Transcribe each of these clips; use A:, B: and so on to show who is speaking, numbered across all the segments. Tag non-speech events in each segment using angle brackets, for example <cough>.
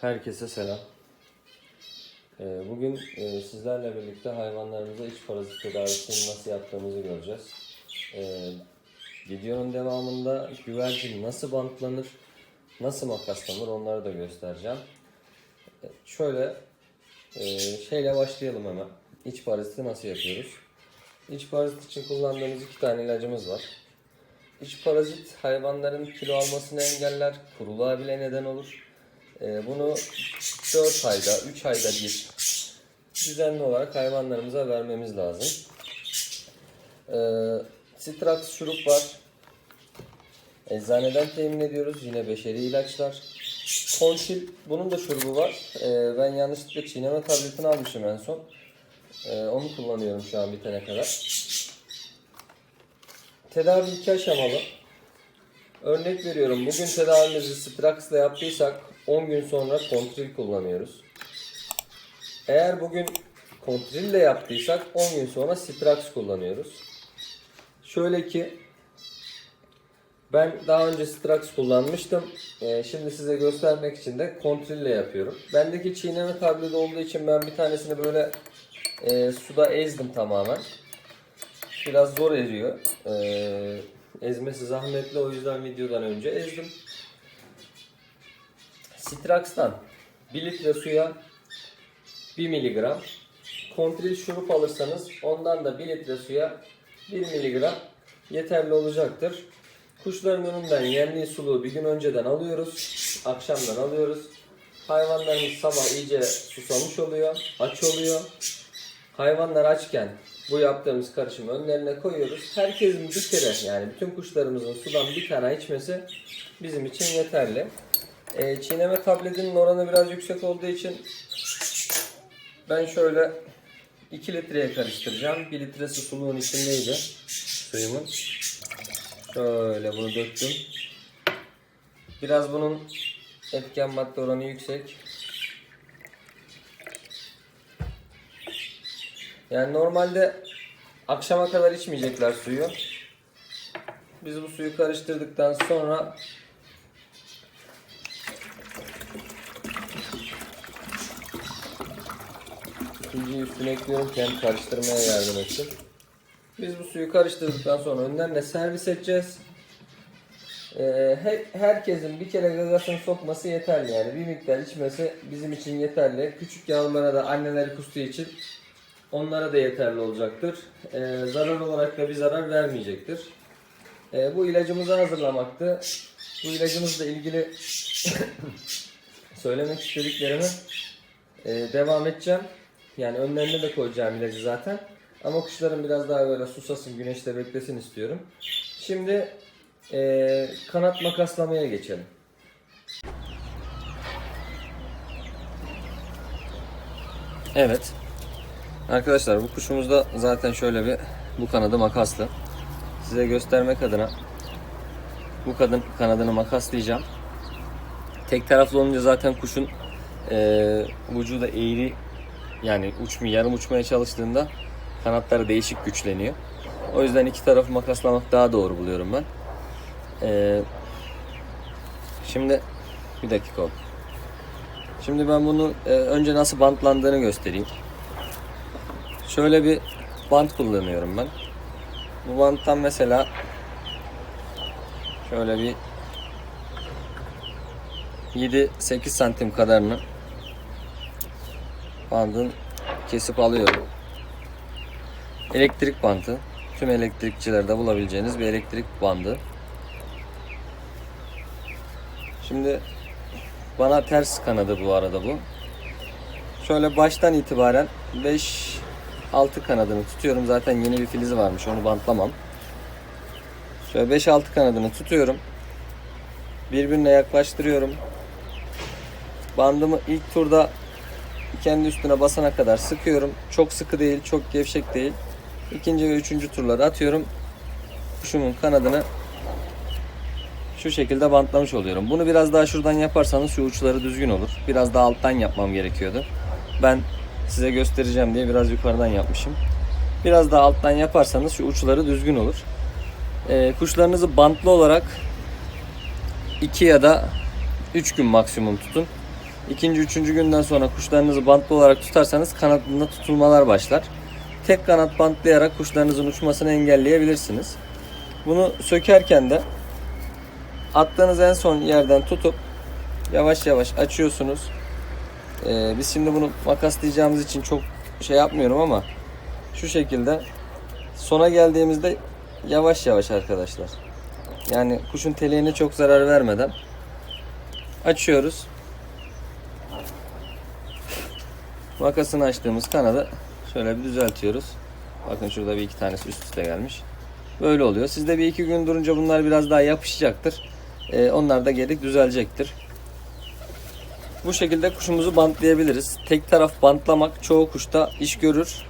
A: Herkese selam. Ee, Bugün e, sizlerle birlikte hayvanlarımıza iç parazit tedavisini nasıl yaptığımızı göreceğiz. Ee, Videonun devamında güvercin nasıl bantlanır, nasıl makaslanır onları da göstereceğim. Ee, Şöyle e, şeyle başlayalım hemen. İç paraziti nasıl yapıyoruz? İç parazit için kullandığımız iki tane ilacımız var. İç parazit hayvanların kilo almasını engeller, kuruluğa bile neden olur. Ee, bunu 4 ayda, 3 ayda bir düzenli olarak hayvanlarımıza vermemiz lazım. Ee, Strax şurup var. Eczaneden temin ediyoruz. Yine beşeri ilaçlar. Konşil, bunun da şurubu var. Ee, ben yanlışlıkla çiğneme tabletini almışım en son. Onu kullanıyorum şu an bitene kadar. Tedavi iki aşamalı. Örnek veriyorum bugün tedavimizi Strax'la yaptıysak 10 gün sonra Kontril kullanıyoruz. Eğer bugün Kontril ile yaptıysak 10 gün sonra Strax kullanıyoruz. Şöyle ki ben daha önce Strax kullanmıştım. Ee, şimdi size göstermek için de Kontril ile yapıyorum. Bendeki çiğneme tableti olduğu için ben bir tanesini böyle e, suda ezdim tamamen. Biraz zor eriyor. Ee, ezmesi zahmetli o yüzden videodan önce ezdim. Strax'tan 1 litre suya 1 miligram. Kontril şurup alırsanız ondan da 1 litre suya 1 miligram yeterli olacaktır. Kuşların önünden yemliği suluğu bir gün önceden alıyoruz. Akşamdan alıyoruz. Hayvanlarımız sabah iyice susamış oluyor, aç oluyor. Hayvanlar açken bu yaptığımız karışımı önlerine koyuyoruz. Herkesin bir kere yani bütün kuşlarımızın sudan bir tane içmesi bizim için yeterli. Ee, çiğneme tabletinin oranı biraz yüksek olduğu için ben şöyle 2 litreye karıştıracağım. 1 litresi suluğun içindeydi suyumun. Şöyle bunu döktüm. Biraz bunun etken madde oranı yüksek. Yani normalde akşama kadar içmeyecekler suyu. Biz bu suyu karıştırdıktan sonra ikinciyi üstüne ekliyorum ki hem karıştırmaya yardım etsin. Biz bu suyu karıştırdıktan sonra önlerine servis edeceğiz. Ee, he- herkesin bir kere gagasını sokması yeterli yani bir miktar içmesi bizim için yeterli. Küçük yavrulara da anneleri kustuğu için onlara da yeterli olacaktır. Ee, zarar olarak da bir zarar vermeyecektir. Ee, bu ilacımızı hazırlamaktı. Bu ilacımızla ilgili <coughs> söylemek istediklerimi e, devam edeceğim. Yani önlerine de koyacağım ilacı zaten. Ama kuşların biraz daha böyle susasın, güneşte beklesin istiyorum. Şimdi e, kanat makaslamaya geçelim. Evet. Arkadaşlar bu kuşumuzda zaten şöyle bir bu kanadı makaslı. Size göstermek adına bu kadın kanadını makaslayacağım. Tek taraflı olunca zaten kuşun eee vücuda eğri yani uçmuyor, yarım uçmaya çalıştığında kanatları değişik güçleniyor. O yüzden iki tarafı makaslamak daha doğru buluyorum ben. Eee, şimdi bir dakika oldu. Şimdi ben bunu e, önce nasıl bantlandığını göstereyim. Şöyle bir bant kullanıyorum ben. Bu banttan mesela şöyle bir 7-8 santim kadarını bandın kesip alıyorum. Elektrik bandı. Tüm elektrikçilerde bulabileceğiniz bir elektrik bandı. Şimdi bana ters kanadı bu arada bu. Şöyle baştan itibaren 5 6 kanadını tutuyorum. Zaten yeni bir filizi varmış. Onu bantlamam. Şöyle 5-6 kanadını tutuyorum. Birbirine yaklaştırıyorum. Bandımı ilk turda kendi üstüne basana kadar sıkıyorum. Çok sıkı değil, çok gevşek değil. İkinci ve üçüncü turları atıyorum. Kuşumun kanadını şu şekilde bantlamış oluyorum. Bunu biraz daha şuradan yaparsanız şu uçları düzgün olur. Biraz daha alttan yapmam gerekiyordu. Ben size göstereceğim diye biraz yukarıdan yapmışım. Biraz daha alttan yaparsanız şu uçları düzgün olur. Ee, kuşlarınızı bantlı olarak 2 ya da 3 gün maksimum tutun. İkinci, üçüncü günden sonra kuşlarınızı bantlı olarak tutarsanız kanadında tutulmalar başlar. Tek kanat bantlayarak kuşlarınızın uçmasını engelleyebilirsiniz. Bunu sökerken de attığınız en son yerden tutup yavaş yavaş açıyorsunuz. Ee, biz şimdi bunu makaslayacağımız için çok şey yapmıyorum ama şu şekilde sona geldiğimizde yavaş yavaş arkadaşlar. Yani kuşun teleğine çok zarar vermeden açıyoruz. Makasını açtığımız kanadı şöyle bir düzeltiyoruz. Bakın şurada bir iki tanesi üst üste gelmiş. Böyle oluyor. Sizde bir iki gün durunca bunlar biraz daha yapışacaktır. Ee, onlar da geri düzelecektir. Bu şekilde kuşumuzu bantlayabiliriz. Tek taraf bantlamak çoğu kuşta iş görür. <laughs>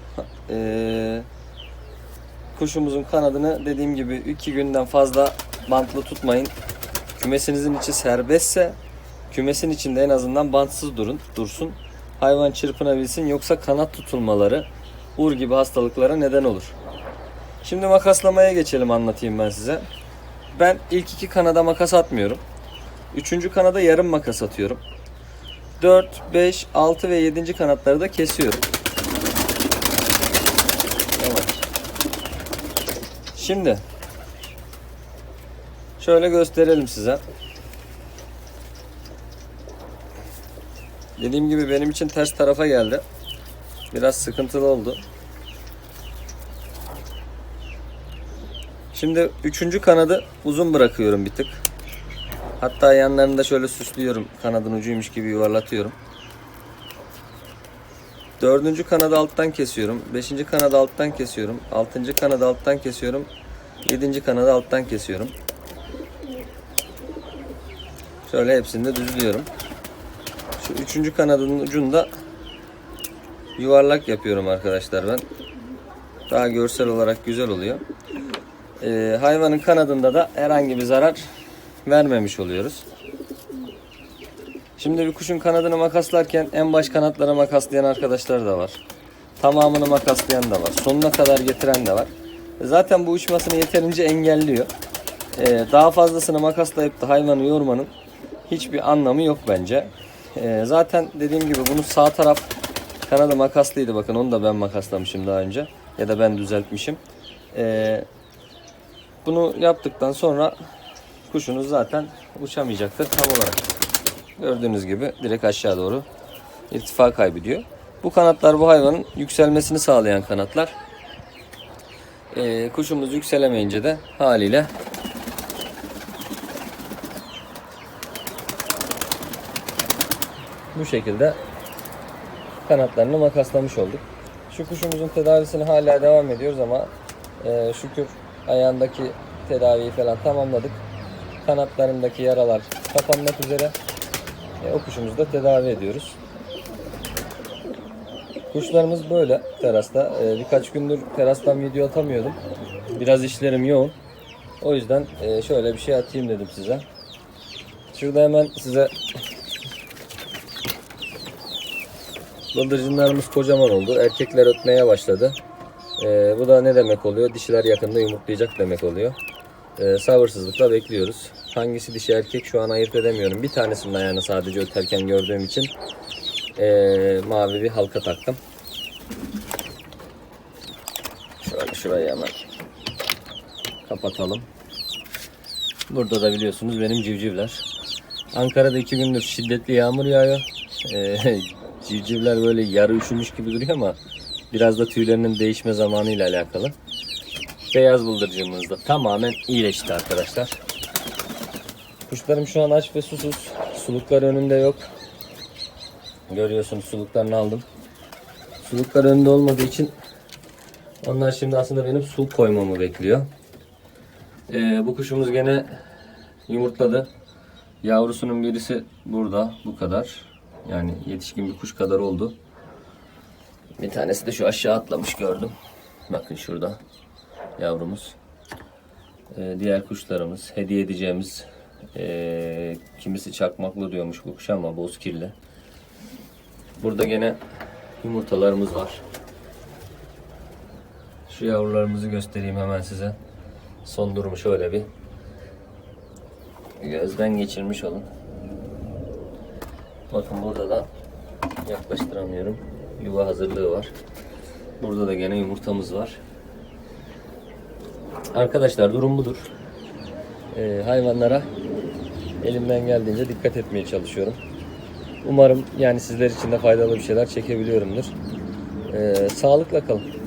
A: Ee, kuşumuzun kanadını dediğim gibi iki günden fazla bantlı tutmayın. Kümesinizin içi serbestse kümesin içinde en azından bantsız durun, dursun. Hayvan çırpınabilsin yoksa kanat tutulmaları ur gibi hastalıklara neden olur. Şimdi makaslamaya geçelim anlatayım ben size. Ben ilk iki kanada makas atmıyorum. Üçüncü kanada yarım makas atıyorum. 4, 5, 6 ve 7. kanatları da kesiyorum. Yavaş. Şimdi şöyle gösterelim size. Dediğim gibi benim için ters tarafa geldi. Biraz sıkıntılı oldu. Şimdi üçüncü kanadı uzun bırakıyorum bir tık. Hatta yanlarını da şöyle süslüyorum. Kanadın ucuymuş gibi yuvarlatıyorum. Dördüncü kanadı alttan kesiyorum. Beşinci kanadı alttan kesiyorum. Altıncı kanadı alttan kesiyorum. Yedinci kanadı alttan kesiyorum. Şöyle hepsini de düzlüyorum. Şu üçüncü kanadın ucunda yuvarlak yapıyorum arkadaşlar ben. Daha görsel olarak güzel oluyor. Ee, hayvanın kanadında da herhangi bir zarar vermemiş oluyoruz. Şimdi bir kuşun kanadını makaslarken en baş kanatlara makaslayan arkadaşlar da var. Tamamını makaslayan da var. Sonuna kadar getiren de var. Zaten bu uçmasını yeterince engelliyor. Ee, daha fazlasını makaslayıp da hayvanı yormanın hiçbir anlamı yok bence. Ee, zaten dediğim gibi bunun sağ taraf kanadı makaslıydı. Bakın onu da ben makaslamışım daha önce. Ya da ben düzeltmişim. Ee, bunu yaptıktan sonra kuşunuz zaten uçamayacaktır tam olarak. Gördüğünüz gibi direkt aşağı doğru irtifa kaybediyor. Bu kanatlar bu hayvanın yükselmesini sağlayan kanatlar. Ee, kuşumuz yükselemeyince de haliyle bu şekilde kanatlarını makaslamış olduk. Şu kuşumuzun tedavisini hala devam ediyoruz ama e, şükür ayağındaki tedaviyi falan tamamladık. Kanatlarındaki yaralar kapanmak üzere. E, o kuşumuzu da tedavi ediyoruz. Kuşlarımız böyle terasta. E, birkaç gündür terastan video atamıyordum. Biraz işlerim yoğun. O yüzden e, şöyle bir şey atayım dedim size. Şurada hemen size Bıldırcınlarımız kocaman oldu. Erkekler ötmeye başladı. Ee, bu da ne demek oluyor? Dişiler yakında yumurtlayacak demek oluyor. Ee, sabırsızlıkla bekliyoruz. Hangisi dişi erkek şu an ayırt edemiyorum. Bir tanesinin ayağını sadece öterken gördüğüm için ee, mavi bir halka taktım. Şöyle şurayı hemen kapatalım. Burada da biliyorsunuz benim civcivler. Ankara'da iki gündür şiddetli yağmur yağıyor. Ee, civcivler böyle yarı üşümüş gibi duruyor ama biraz da tüylerinin değişme zamanıyla alakalı. Beyaz bıldırcığımız da tamamen iyileşti arkadaşlar. Kuşlarım şu an aç ve susuz. Suluklar önünde yok. Görüyorsunuz suluklarını aldım. Suluklar önünde olmadığı için onlar şimdi aslında benim su koymamı bekliyor. Ee, bu kuşumuz gene yumurtladı. Yavrusunun birisi burada bu kadar. Yani yetişkin bir kuş kadar oldu. Bir tanesi de şu aşağı atlamış gördüm. Bakın şurada yavrumuz. Ee, diğer kuşlarımız hediye edeceğimiz ee, kimisi çakmaklı diyormuş bu kuş ama bozkirli. Burada gene yumurtalarımız var. Şu yavrularımızı göstereyim hemen size. Son durumu şöyle bir gözden geçirmiş olun. Bakın burada da yaklaştıramıyorum. Yuva hazırlığı var. Burada da gene yumurtamız var. Arkadaşlar durum budur. Ee, hayvanlara elimden geldiğince dikkat etmeye çalışıyorum. Umarım yani sizler için de faydalı bir şeyler çekebiliyorumdur. Ee, sağlıkla kalın.